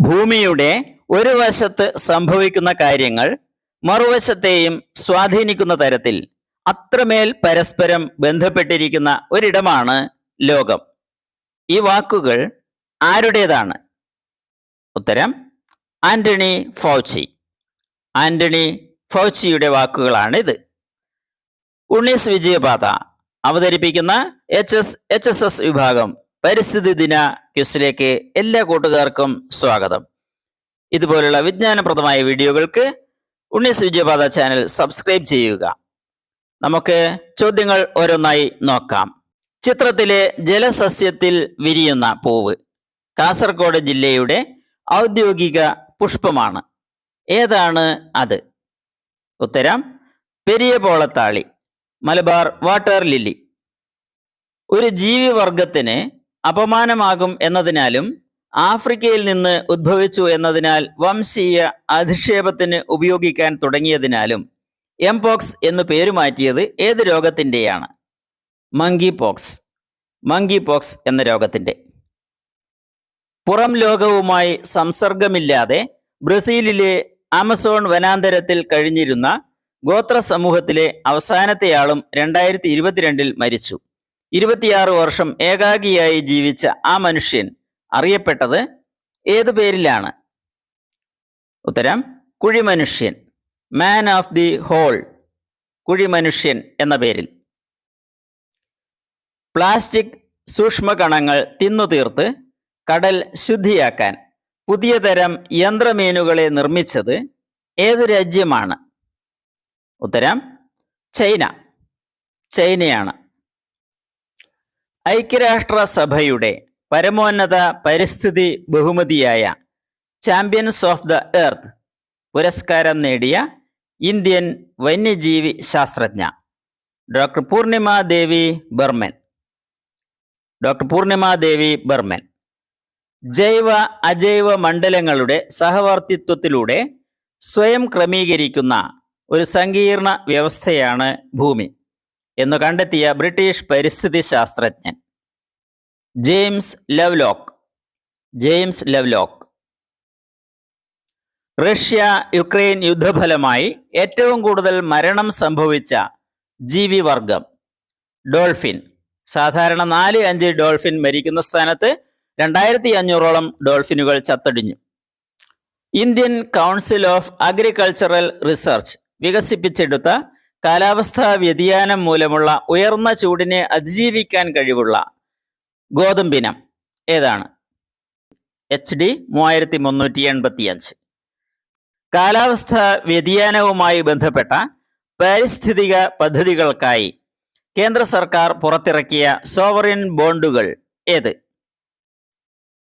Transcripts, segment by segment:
ഭൂമിയുടെ ഒരു വശത്ത് സംഭവിക്കുന്ന കാര്യങ്ങൾ മറുവശത്തെയും സ്വാധീനിക്കുന്ന തരത്തിൽ അത്രമേൽ പരസ്പരം ബന്ധപ്പെട്ടിരിക്കുന്ന ഒരിടമാണ് ലോകം. ഈ വാക്കുകൾ ആരുടേതാണ്? ഉത്തരം ആന്റണി ഫൗച്ചി. ആന്റണി ഫൗച്ചിയുടെ വാക്കുകളാണ് ഇത് ഉണ്ണീസ് വിജയപാത അവതരിപ്പിക്കുന്ന H S H S S വിഭാഗം പരിസ്ഥിതി ദിന ക്വിസിലേക്ക് എല്ലാ കൂട്ടുകാർക്കും സ്വാഗതം. ഇതുപോലുള്ള വിജ്ഞാനപ്രദമായ വീഡിയോകൾക്ക് ഉണ്ണീസ് വിജയപാത ചാനൽ സബ്സ്ക്രൈബ് ചെയ്യുക. നമുക്ക് ചോദ്യങ്ങൾ ഓരോന്നായി നോക്കാം. ചിത്രത്തിലെ ജലസസ്യത്തിൽ വിരിയുന്ന പൂവ് കാസർഗോഡ് ജില്ലയുടെ ഔദ്യോഗിക പുഷ്പമാണ്. ഏതാണ് അത്? ഉത്തരം പെരിയ പോളത്താളി മലബാർ വാട്ടർ ലില്ലി. ഒരു ജീവിവർഗത്തിന് അപമാനമാകും എന്നതിനാലും ആഫ്രിക്കയിൽ നിന്ന് ഉദ്ഭവിച്ചു എന്നതിനാൽ വംശീയ അധിക്ഷേപത്തിന് ഉപയോഗിക്കാൻ തുടങ്ങിയതിനാലും എംപോക്സ് എന്ന് പേര് മാറ്റിയത് ഏത് രോഗത്തിന്റെയാണ്? മങ്കി പോക്സ് മങ്കി പോക്സ് എന്ന രോഗത്തിന്റെ. പുറം ലോകവുമായി സംസർഗമില്ലാതെ ബ്രസീലിലെ ആമസോൺ വനാന്തരത്തിൽ കഴിഞ്ഞിരുന്ന ഗോത്ര സമൂഹത്തിലെ അവസാനത്തെയാളും രണ്ടായിരത്തി ഇരുപത്തിരണ്ടിൽ മരിച്ചു. ഇരുപത്തിയാറ് വർഷം ഏകാഗിയായി ജീവിച്ച ആ മനുഷ്യൻ അറിയപ്പെട്ടത് ഏതു പേരിലാണ്? ഉത്തരം കുഴിമനുഷ്യൻ മാൻ ഓഫ് ദി ഹോൾ കുഴിമനുഷ്യൻ എന്ന പേരിൽ. പ്ലാസ്റ്റിക് സൂക്ഷ്മകണങ്ങൾ തിന്നു തീർത്ത് കടൽ ശുദ്ധിയാക്കാൻ പുതിയ തരം യന്ത്രമീനുകളെ നിർമ്മിച്ചത് ഏതു രാജ്യമാണ്? ഉത്തരം ചൈന. ചൈനയാണ്. ഐക്യരാഷ്ട്രസഭയുടെ പരമോന്നത പരിസ്ഥിതി ബഹുമതിയായ ചാമ്പ്യൻസ് ഓഫ് ദ എർത്ത് പുരസ്കാരം നേടിയ ഇന്ത്യൻ വന്യജീവി ശാസ്ത്രജ്ഞ ഡോക്ടർ പൂർണിമ ദേവി ബർമൻ ഡോക്ടർ പൂർണിമ ദേവി ബർമൻ ജൈവ അജൈവ മണ്ഡലങ്ങളുടെ സഹവർത്തിത്വത്തിലൂടെ സ്വയം ക്രമീകരിക്കുന്ന ഒരു സങ്കീർണ വ്യവസ്ഥയാണ് ഭൂമി. എന്ന് കണ്ടെത്തിയ ബ്രിട്ടീഷ് പരിസ്ഥിതി ശാസ്ത്രജ്ഞൻ. James Lovelock. James Lovelock. Russia Ukraine യുദ്ധഫലമായി ഏറ്റവും കൂടുതൽ മരണം സംഭവിച്ച ജീവിവർഗം ഡോൾഫിൻ. സാധാരണ നാല് അഞ്ച് ഡോൾഫിൻ മരിക്കുന്ന സ്ഥാനത്ത് രണ്ടായിരത്തി അഞ്ഞൂറോളം ഡോൾഫിനുകൾ ചത്തടിഞ്ഞു. Indian council of agricultural research വികസിപ്പിച്ചെടുത്ത കാലാവസ്ഥാ വ്യതിയാനം മൂലമുള്ള ഉയർന്ന ചൂടിനെ അതിജീവിക്കാൻ കഴിവുള്ള ഗോതമ്പിനം ഏതാണ്? എച്ച് ഡി മൂവായിരത്തി മുന്നൂറ്റി എൺപത്തി അഞ്ച് കാലാവസ്ഥ വ്യതിയാനവുമായി ബന്ധപ്പെട്ട പാരിസ്ഥിതിക പദ്ധതികൾക്കായി കേന്ദ്ര സർക്കാർ പുറത്തിറക്കിയ സോവറിൻ ബോണ്ടുകൾ ഏത്?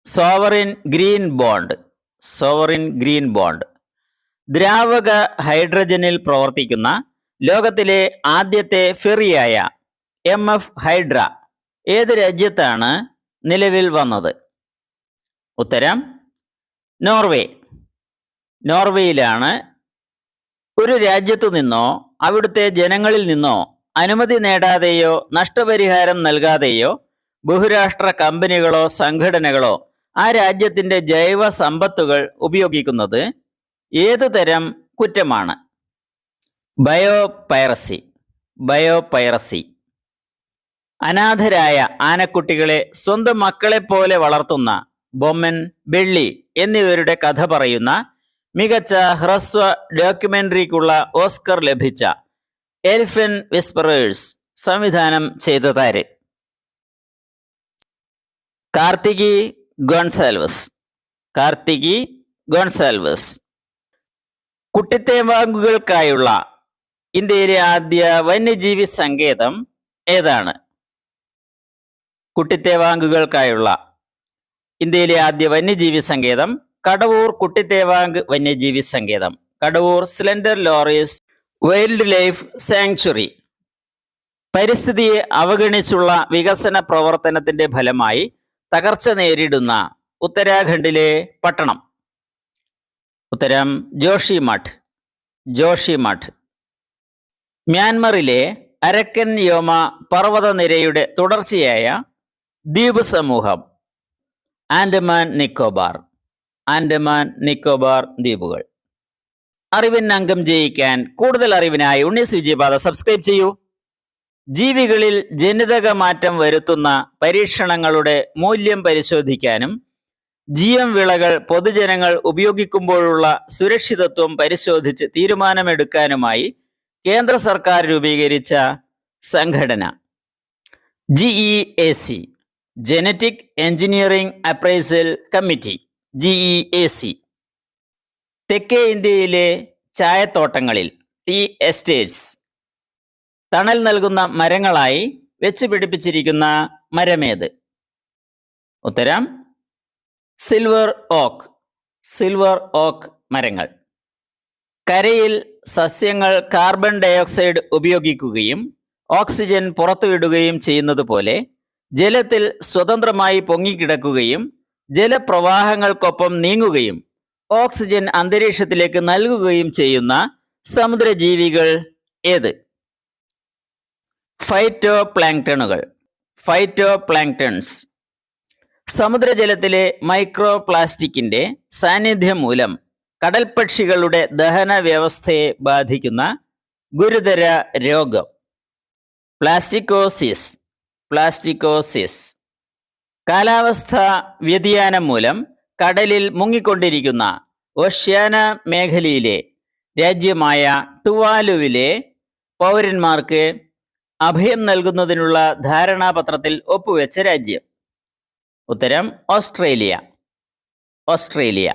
Sovereign green bond sovereign green bond. ദ്രാവക ഹൈഡ്രജനിൽ പ്രവർത്തിക്കുന്ന ലോകത്തിലെ ആദ്യത്തെ ഫെറിയായ എം എഫ് ഹൈഡ്ര ഏത് രാജ്യത്താണ് നിലവിൽ വന്നത്? ഉത്തരം നോർവേ. നോർവേയിലാണ്. ഒരു രാജ്യത്തു നിന്നോ അവിടുത്തെ ജനങ്ങളിൽ നിന്നോ അനുമതി നേടാതെയോ നഷ്ടപരിഹാരം നൽകാതെയോ ബഹുരാഷ്ട്ര കമ്പനികളോ സംഘടനകളോ ആ രാജ്യത്തിന്റെ ജൈവ സമ്പത്തുകൾ ഉപയോഗിക്കുന്നത് ഏതു തരം കുറ്റമാണ്? ബയോ പൈറസി ബയോ പൈറസി അനാഥരായ ആനക്കുട്ടികളെ സ്വന്തം മക്കളെപ്പോലെ വളർത്തുന്ന ബൊമ്മൻ ബെള്ളി എന്നിവരുടെ കഥ പറയുന്ന മികച്ച ഹ്രസ്വ ഡോക്യുമെന്ററിക്കുള്ള ഓസ്കർ ലഭിച്ച എലിഫൻ വിസ്പറേഴ്സ് സംവിധാനം ചെയ്തതാര് കാർത്തികി ഗോൺസാൽവസ് കാർത്തികി ഗോൺസാൽവസ്. കുട്ടിത്തേവാങ്കുകൾക്കായുള്ള ഇന്ത്യയിലെ ആദ്യ വന്യജീവി സങ്കേതം ഏതാണ്? കുട്ടിത്തേവാങ്കുകൾക്കായുള്ള ഇന്ത്യയിലെ ആദ്യ വന്യജീവി സങ്കേതം കടവൂർ കുട്ടിത്തേവാങ്ക് വന്യജീവി സങ്കേതം. Kadavur slender loris wildlife sanctuary. പരിസ്ഥിതിയെ അവഗണിച്ചുള്ള വികസന പ്രവർത്തനത്തിന്റെ ഫലമായി തകർച്ച നേരിടുന്ന ഉത്തരാഖണ്ഡിലെ പട്ടണം. ഉത്തരം ജോഷി മഠ് ജോഷി മഠ് മ്യാൻമറിലെ അരക്കൻ യോമ പർവതനിരയുടെ തുടർച്ചയായ ദ്വീപ് സമൂഹം ആൻഡമാൻ നിക്കോബാർ. ആൻഡമാൻ നിക്കോബാർ ദ്വീപുകൾ. അറിവിൻ അംഗം ജയിക്കാൻ കൂടുതൽ അറിവിനായി ഉണ്ണീസ് വിജയപാത സബ്സ്ക്രൈബ് ചെയ്യൂ. ജീവികളിൽ ജനിതക മാറ്റം വരുത്തുന്ന പരീക്ഷണങ്ങളുടെ മൂല്യം പരിശോധിക്കാനും ജിഎം വിളകൾ പൊതുജനങ്ങൾ ഉപയോഗിക്കുമ്പോഴുള്ള സുരക്ഷിതത്വം പരിശോധിച്ച് തീരുമാനമെടുക്കാനുമായി കേന്ദ്ര സർക്കാർ രൂപീകരിച്ച സംഘടന. G E A C genetic engineering appraisal committee G E A C തെക്കേ ഇന്ത്യയിലെ ചായത്തോട്ടങ്ങളിൽ ടി എസ്റ്റേറ്റ്സ് തണൽ നൽകുന്ന മരങ്ങളായി വെച്ച് പിടിപ്പിച്ചിരിക്കുന്ന മരമേത്? ഉത്തരം സിൽവർ ഓക്ക് സിൽവർ ഓക്ക് മരങ്ങൾ. കരയിൽ സസ്യങ്ങൾ കാർബൺ ഡയോക്സൈഡ് ഉപയോഗിക്കുകയും ഓക്സിജൻ പുറത്തുവിടുകയും ചെയ്യുന്നത് പോലെ ജലത്തിൽ സ്വതന്ത്രമായി പൊങ്ങിക്കിടക്കുകയും ജലപ്രവാഹങ്ങൾക്കൊപ്പം നീങ്ങുകയും ഓക്സിജൻ അന്തരീക്ഷത്തിലേക്ക് നൽകുകയും ചെയ്യുന്ന സമുദ്രജീവികൾ ഏത്? ഫൈറ്റോ പ്ലാങ്ടണുകൾ ഫൈറ്റോ പ്ലാങ്ടൺസ് സമുദ്രജലത്തിലെ മൈക്രോ പ്ലാസ്റ്റിക്കിന്റെ സാന്നിധ്യം മൂലം കടൽപ്പക്ഷികളുടെ ദഹന വ്യവസ്ഥയെ ബാധിക്കുന്ന ഗുരുതര രോഗം. പ്ലാസ്റ്റിക്കോസിസ്. പ്ലാസ്റ്റിക്കോസിസ്. കാലാവസ്ഥ വ്യതിയാനം മൂലം കടലിൽ മുങ്ങിക്കൊണ്ടിരിക്കുന്ന ഓഷ്യാന മേഖലയിലെ രാജ്യമായ ടുവാലുവിലെ പൗരന്മാർക്ക് അഭയം നൽകുന്നതിനുള്ള ധാരണാപത്രത്തിൽ ഒപ്പുവെച്ച രാജ്യം. ഉത്തരം ഓസ്ട്രേലിയ. ഓസ്ട്രേലിയ.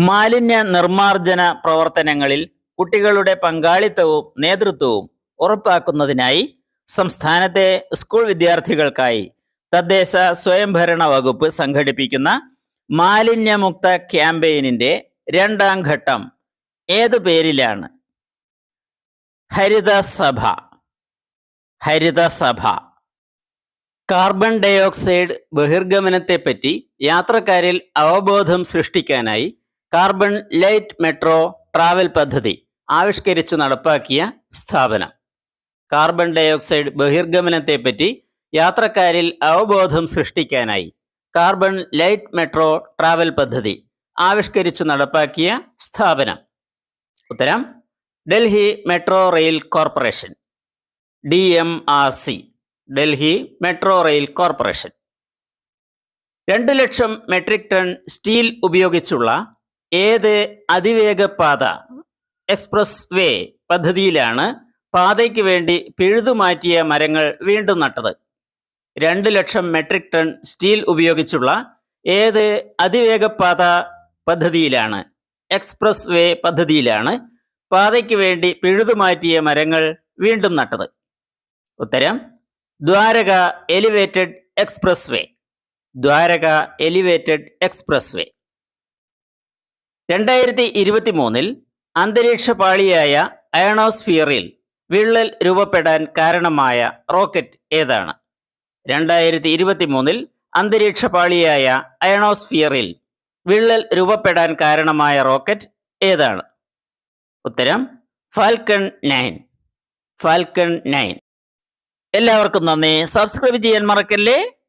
മാലിന്യ നിർമാർജന പ്രവർത്തനങ്ങളിൽ കുട്ടികളുടെ പങ്കാളിത്തവും നേതൃത്വവും ഉറപ്പാക്കുന്നതിനായി സംസ്ഥാനത്തെ സ്കൂൾ വിദ്യാർത്ഥികൾക്കായി തദ്ദേശ സ്വയംഭരണ വകുപ്പ് സംഘടിപ്പിക്കുന്ന മാലിന്യമുക്ത ക്യാമ്പയിനിന്റെ രണ്ടാം ഘട്ടം ഏതു പേരിലാണ്? ഹരിതസഭ. ഹരിതസഭ. കാർബൺ ഡയോക്സൈഡ് ബഹിർഗമനത്തെപ്പറ്റി യാത്രക്കാരിൽ അവബോധം സൃഷ്ടിക്കാനായി കാർബൺ ലൈറ്റ് മെട്രോ ട്രാവൽ പദ്ധതി ആവിഷ്കരിച്ച് നടപ്പാക്കിയ സ്ഥാപനം. കാർബൺ ഡയോക്സൈഡ് ബഹിർഗമനത്തെപ്പറ്റി യാത്രക്കാരിൽ അവബോധം സൃഷ്ടിക്കാനായി കാർബൺ ലൈറ്റ് മെട്രോ ട്രാവൽ പദ്ധതി ആവിഷ്കരിച്ച് നടപ്പാക്കിയ സ്ഥാപനം. ഉത്തരം Delhi metro rail corporation. D M R C Delhi metro rail corporation. രണ്ട് ലക്ഷം മെട്രിക് ടൺ സ്റ്റീൽ ഉപയോഗിച്ചുള്ള ഏത് അതിവേഗ പാത എക്സ്പ്രസ് വേ പദ്ധതിയിലാണ് പാതയ്ക്ക് വേണ്ടി പിഴുതുമാറ്റിയ മരങ്ങൾ വീണ്ടും നട്ടത്. രണ്ട് ലക്ഷം മെട്രിക് ടൺ സ്റ്റീൽ ഉപയോഗിച്ചുള്ള ഏത് അതിവേഗ പാത പദ്ധതിയിലാണ്? എക്സ്പ്രസ് വേ പദ്ധതിയിലാണ് പാതയ്ക്ക് വേണ്ടി പിഴുതുമാറ്റിയ മരങ്ങൾ വീണ്ടും നട്ടത്. ഉത്തരം Dwarka elevated expressway Dwarka elevated expressway രണ്ടായിരത്തി ഇരുപത്തി മൂന്നിൽ അന്തരീക്ഷ പാളിയായ അയണോസ്ഫിയറിൽ വിള്ളൽ രൂപപ്പെടാൻ കാരണമായ റോക്കറ്റ് ഏതാണ്? രണ്ടായിരത്തി ഇരുപത്തി മൂന്നിൽ അന്തരീക്ഷ പാളിയായ അയണോസ്ഫിയറിൽ വിള്ളൽ രൂപപ്പെടാൻ കാരണമായ റോക്കറ്റ് ഏതാണ്? ഉത്തരം ഫാൽക്കൺ നയൻ. Falcon nine. എല്ലാവർക്കും നന്ദി. സബ്സ്ക്രൈബ് ചെയ്യാൻ മറക്കല്ലേ?